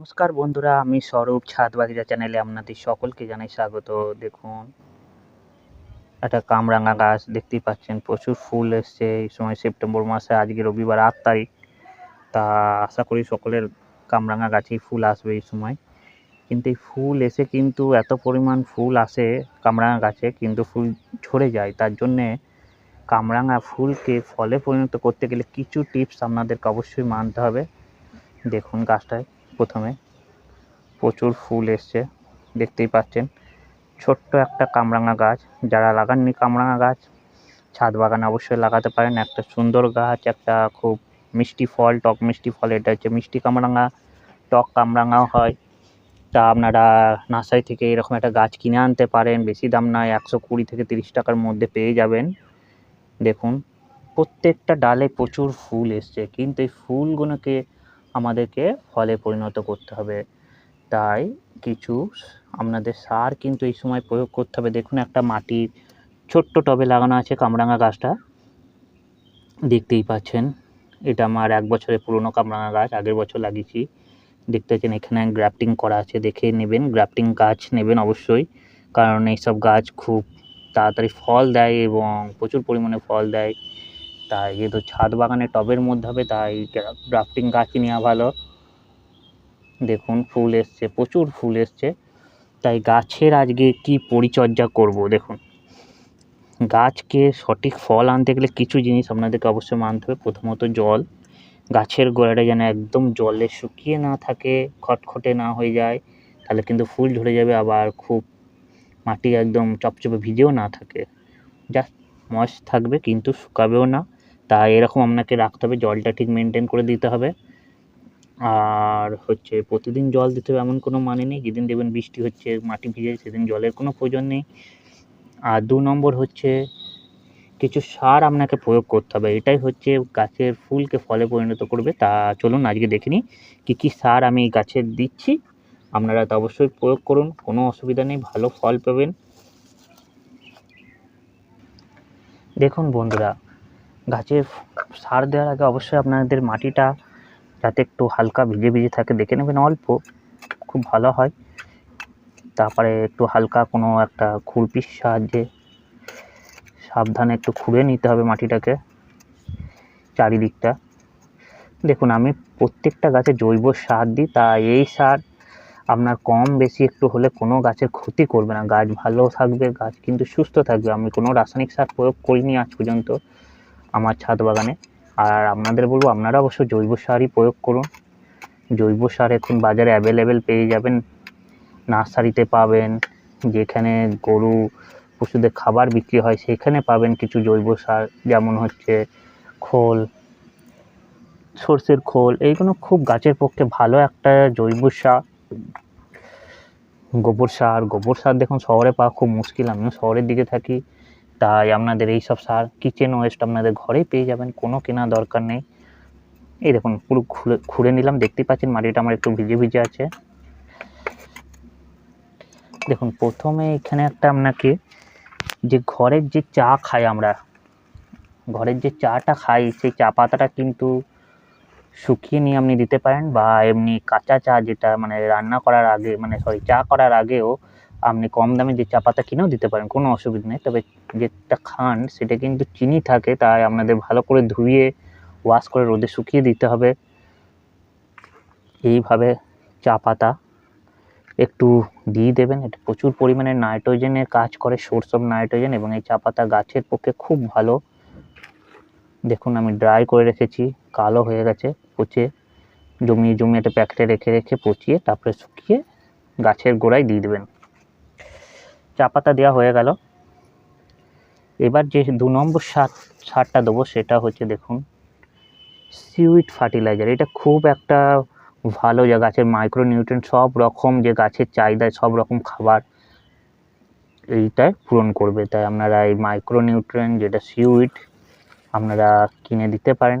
নমস্কার বন্ধুরা, আমি স্বরূপ ছাদ বাগিচা চ্যানেলে আপনাদের সকলকে জানাই স্বাগত। দেখুন, একটা কামরাঙা গাছ দেখতেই পাচ্ছেন, প্রচুর ফুল এসছে। এই সময় সেপ্টেম্বর মাসে, আজকে রবিবার আট তারিখ। তা আশা করি সকলের কামরাঙা গাছেই ফুল আসবে এই সময়। কিন্তু এই ফুল এসে কিন্তু এত পরিমাণ ফুল আসে কামরাঙা গাছে, কিন্তু ফুল ঝরে যায়। তার জন্যে কামরাঙা ফুলকে ফলে পরিণত করতে গেলে কিছু টিপস আপনাদেরকে অবশ্যই মানতে হবে। দেখুন গাছটায়। প্রথমে প্রচুর ফুল এসছে, দেখতেই পাচ্ছেন। ছোট্ট একটা কামরাঙা গাছ, যারা লাগাননি কামরাঙা গাছ, ছাদ বাগানে অবশ্যই লাগাতে পারেন। একটা সুন্দর গাছ, একটা খুব মিষ্টি ফল, টক মিষ্টি ফল, এটা হচ্ছে মিষ্টি কামরাঙা, টক কামরাঙাও হয়। তা আপনারা নার্সারি থেকে এরকম একটা গাছ কিনে আনতে পারেন, বেশি দাম নয়, একশো কুড়ি থেকে তিরিশ টাকার মধ্যে পেয়ে যাবেন। দেখুন, প্রত্যেকটা ডালে প্রচুর ফুল এসছে, কিন্তু এই ফুলগুলোকে আমাদেরকে ফলে পরিণত করতে হবে। তাই কিছু আপনাদের সার কিন্তু এই সময় প্রয়োগ করতে হবে। দেখুন একটা মাটির ছোট্ট টবে লাগানো আছে কামরাঙা গাছটা। দেখতেই পাচ্ছেন, এটা আমার এক বছরের পুরনো কামরাঙা গাছ, আগের বছর লাগিয়েছি। দেখতে পাচ্ছেন এখানে গ্রাফটিং করা আছে, দেখে নেবেন। গ্রাফটিং গাছ নেবেন অবশ্যই, কারণ এইসব গাছ খুব তাড়াতাড়ি ফল দেয় এবং প্রচুর পরিমাণে ফল দেয়। তাই যেহেতু ছাদ বাগানে টবের মধ্যে হবে, তাই গ্রাফটিং গাছই নেওয়া ভালো। দেখুন, ফুল এসছে, প্রচুর ফুল এসছে। তাই গাছের আজকে কি পরিচর্যা করব, দেখুন। গাছকে সঠিক ফল আনতে গেলে কিছু জিনিস আপনাদেরকে অবশ্যই মানতে হবে। প্রথমত জল। গাছের গোড়াটা যেন একদম জলে শুকিয়ে না থাকে, খটখটে না হয়ে যায়, তাহলে কিন্তু ফুল ঝরে যাবে, আবার খুব মাটি একদম চপচপে ভিজেও না থাকে। জাস্ট ময়েস্ট থাকবে, কিন্তু শুকাবেও না। তাই এরকম আপনাকে রাখতে হবে, জলটা ঠিক মেনটেন করে দিতে হবে। আর হচ্ছে প্রতিদিন জল দিতে হবে এমন কোনো মানে নেই, যেদিন দেখবেন বৃষ্টি হচ্ছে, মাটি ভিজে সেদিন জলের কোনো প্রয়োজন নেই। আর দু নম্বর হচ্ছে কিছু সার আপনাকে প্রয়োগ করতে হবে, এটাই হচ্ছে গাছের ফুলকে ফলে পরিণত করবে। তা চলুন আজকে দেখে নিই কী কী সার আমি গাছের দিচ্ছি। আপনারা তা অবশ্যই প্রয়োগ করুন, কোনো অসুবিধা নেই, ভালো ফল পাবেন। দেখুন বন্ধুরা গাছের সার দেওয়ার আগে অবশ্যই আপনাদের মাটিটা যাতে একটু হালকা ভিজে ভিজে থাকে, দেখে নেবেন অল্প, খুব ভালো হয়। তারপরে একটু হালকা কোনো একটা খুরপির সাহায্যে সাবধানে একটু খুঁড়ে নিতে হবে মাটিটাকে চারিদিকটা। দেখুন, আমি প্রত্যেকটা গাছে জৈব সার দিই তা এই সার আপনার কম বেশি একটু হলে কোনো গাছের ক্ষতি করবে না। গাছ ভালো থাকবে, গাছ কিন্তু সুস্থ থাকবে। আমি কোনো রাসায়নিক সার প্রয়োগ করিনি আজ পর্যন্ত। আমার ছাদ বাগানে। আর আপনাদের বলব, আপনারা অবশ্য জৈব সারই প্রয়োগ করুন। জৈব সার এখন বাজারে অ্যাভেলেবেল পেয়ে যাবেন। নার্সারিতে পাবেন, যেখানে গরু, পশুদের খাবার বিক্রি হয়, সেখানে পাবেন কিছু জৈব সার। যেমন হচ্ছে খোল, সর্ষের খোল, এইগুলো খুব গাছের পক্ষে ভালো একটা জৈব সার। গোবর সার গোবর সার দেখুন শহরে পাওয়া খুব মুশকিল। আমিও শহরের দিকে থাকি। তাই আপনাদের এই সব সার কিচেন ওয়েস্ট আপনাদের ঘরেই পেয়ে যাবেন, কোনো কেনা দরকার নেই। এই দেখুন, পুরো খুলে খুঁড়ে নিলাম, দেখতেই পাচ্ছেন মাটিটা আমার একটু ভিজে ভিজে আছে। দেখুন, প্রথমে এখানে একটা আপনাকে যে ঘরের যে চা খাই আমরা, ঘরের যে চাটা খাই, সেই চা পাতাটা কিন্তু শুকিয়ে নিয়ে আপনি দিতে পারেন বা এমনি কাঁচা চা যেটা মানে রান্না করার আগে মানে সরি চা করার আগেও আপনি কম দামে যে চা পাতা কিনেও দিতে পারেন, কোনো অসুবিধা নেই। তবে যেটা খান, সেটা কিন্তু চিনি থাকে, তাই আপনাদের ভালো করে ধুয়ে ওয়াশ করে রোদে শুকিয়ে দিতে হবে। এইভাবে চা পাতা একটু দিয়ে দেবেন। এটা প্রচুর পরিমাণে নাইট্রোজেনের কাজ করে সোর্স অফ নাইট্রোজেন, এবং এই চা পাতা গাছের পক্ষে খুব ভালো। দেখুন, আমি ড্রাই করে রেখেছি, কালো হয়ে গেছে, পচে। জমিয়ে জমিয়ে একটা প্যাকেটে রেখে রেখে পচিয়ে, তারপরে শুকিয়ে গাছের গোড়ায় দিয়ে দেবেন। চা পাতা দেওয়া হয়ে গেল। এবার যে দু নম্বর সার, সারটা দেবো সেটা হচ্ছে দেখুন সিউইড ফার্টিলাইজার এটা খুব একটা ভালো যা গাছের মাইক্রো নিউট্রেন সব রকম যে গাছের চাহিদায় সব রকম খাবার এইটাই পূরণ করবে। তাই আপনারা এই মাইক্রো নিউট্রেন যেটা সিউইড আপনারা কিনে দিতে পারেন।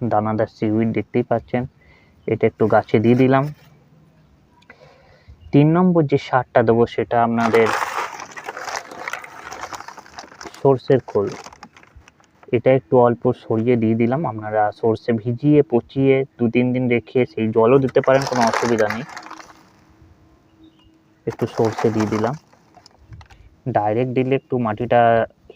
দানাদার সিউইড দেখতেই পাচ্ছেন। এটা একটু গাছে দিয়ে দিলাম। তিন নম্বর যে সারটা দেবো সেটা আপনাদের সর্ষের খোল। এটা একটু অল্প সরিয়ে দিয়ে দিলাম। আপনারা সর্ষে ভিজিয়ে, পচিয়ে দু তিন দিন রেখে সেই জলও দিতে পারেন, কোনো অসুবিধা নেই। একটু সর্ষে দিয়ে দিলাম। ডাইরেক্ট দিলে একটু মাটিটা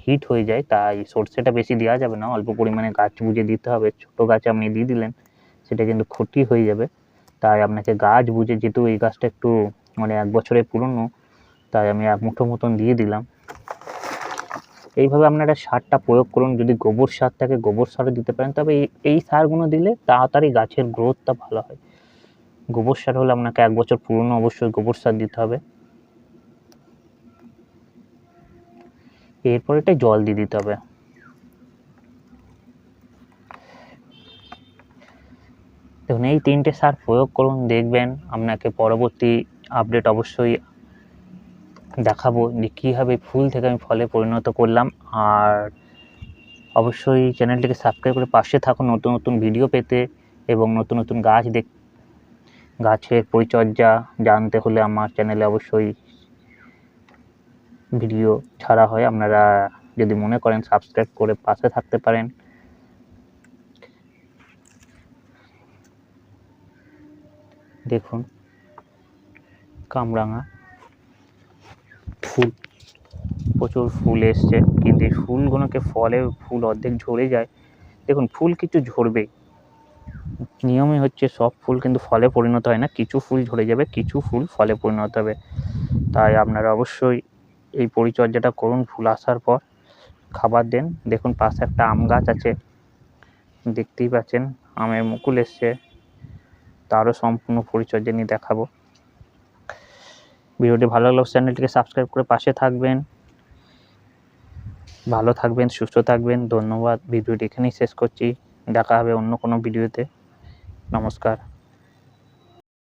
হিট হয়ে যায়, তাই সর্ষেটা বেশি দেওয়া যাবে না। অল্প পরিমাণে গাছ বুঝে দিতে হবে। ছোটো গাছ আপনি দিয়ে দিলেন, সেটা কিন্তু ক্ষতি হয়ে যাবে। তাই আপনাকে গাছ বুঝে, যেহেতু এই গাছটা একটু মানে এক বছরের পুরনো, তাই আমি এক মুঠো মতন দিয়ে দিলাম। এইভাবে আপনারা সারটা প্রয়োগ করুন। যদি গোবর সার থাকে, গোবর সারও দিতে পারেন। তবে এই সারগুলো দিলে তাড়াতাড়ি গাছের গ্রোথটা ভালো হয়। গোবর সার হলে আপনাকে এক বছর পুরনো অবশ্যই গোবর সার দিতে হবে। এরপর এটা জল দিয়ে দিতে হবে। দেখুন, এই তিনটে সার প্রয়োগ করুন, দেখবেন আপনাকে পরবর্তী আপডেট অবশ্যই দেখাবো যে কীভাবে ফুল থেকে আমি ফলে পরিণত করলাম। আর অবশ্যই চ্যানেলটিকে সাবস্ক্রাইব করে পাশে থাকুন নতুন নতুন ভিডিও পেতে এবং নতুন নতুন গাছ দেখ, গাছের পরিচর্যা জানতে হলে আমার চ্যানেলে অবশ্যই ভিডিও ছাড়া হয়। আপনারা যদি মনে করেন সাবস্ক্রাইব করে পাশে থাকতে পারেন। দেখুন, কামরাঙা। ফুল, প্রচুর ফুল এসছে। কিন্তু এই ফুলগুলোকে ফলে ফুল অর্ধেক ঝরে যায়। দেখুন, ফুল কিছু ঝরবেই নিয়মই হচ্ছে সব ফুল কিন্তু ফলে পরিণত হয় না। কিছু ফুল ঝরে যাবে, কিছু ফুল ফলে পরিণত হবে। তাই আপনারা অবশ্যই এই পরিচর্যাটা করুন। ফুল আসার পর খাবার দেন। দেখুন, পাশে একটা আম গাছ আছে। দেখতেই পাচ্ছেন, আমের মুকুল এসছে। তারও সম্পূর্ণ পরিচর্যা নিয়ে দেখাবো। ভিডিওটি ভালো লাগলে চ্যানেলটিকে সাবস্ক্রাইব করে পাশে থাকবেন। ভালো থাকবেন, সুস্থ থাকবেন। ধন্যবাদ, ভিডিওটি এখানেই শেষ করছি। দেখা হবে অন্য কোনো ভিডিওতে। নমস্কার।